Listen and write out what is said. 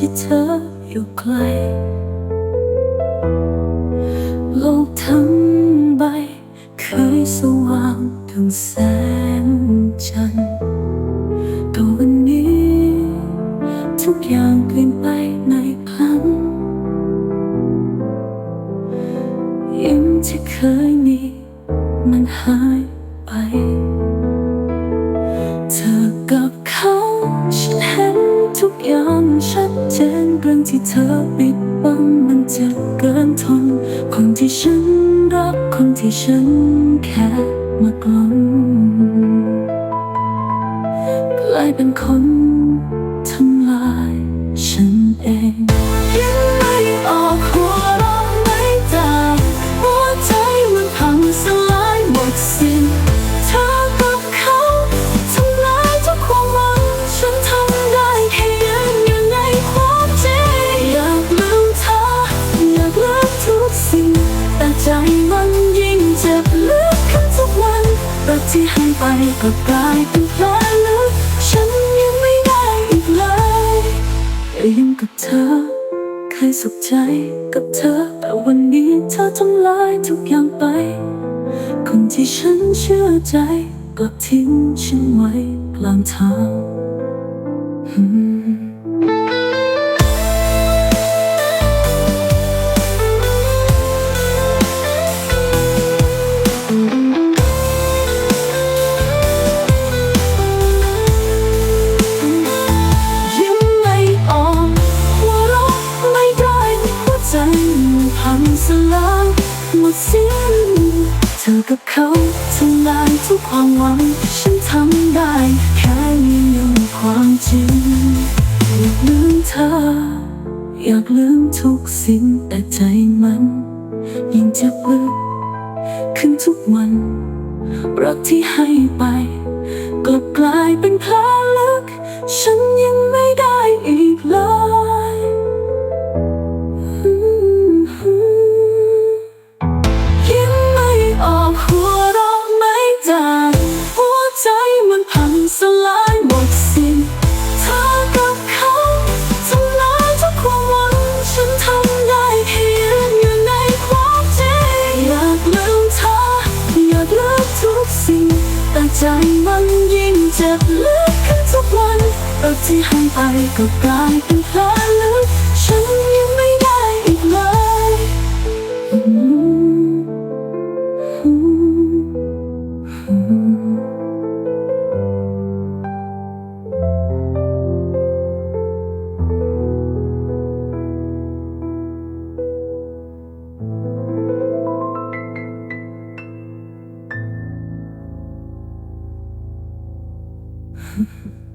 ที่เธออยู่ไกลโลกทั้งใบเคยสว่างถึงแสงจันทร์แต่วันนี้ ทุกอย่างเปลี่ยนไปในพลันยิ้มที่เคยมีมันหาย ที่เธอปิดบังมันเจ็บเกินทน คนที่ฉันรัก คนที่ฉันแค่มากลมกลายเป็นคน มันยิ่งเจ็บลึกขึ้นทุกวันรักที่ให้ไปก็กลายเป็นแผลลึกฉันยังไม่ได้อีกเลยแต่ยังกับเธอ เคยสุขใจกับเธอ แต่วันนี้เธอทำลายทุกอย่างไป คนที่ฉันเชื่อใจกลับทิ้งฉันไว้กลางทางอื หมดสิ้นเธอกับเขาทำลายทุกความหวัง ฉันทำได้ แค่ยืนยันความจริงอยากลืมเธอ อยากลืมทุกสิ่งแต่ใจมัน ยิ่งเจ็บลึกขึ้นทุกวัน รักที่ให้ไปกลับกลายเป็นแผลลึก ฉันยังไม่ ใจมันยิ่งเจ็บลึกขึ้นทุกวันรักที่ให้ไปก็กลายเป็นแผลลึ Mm-hmm.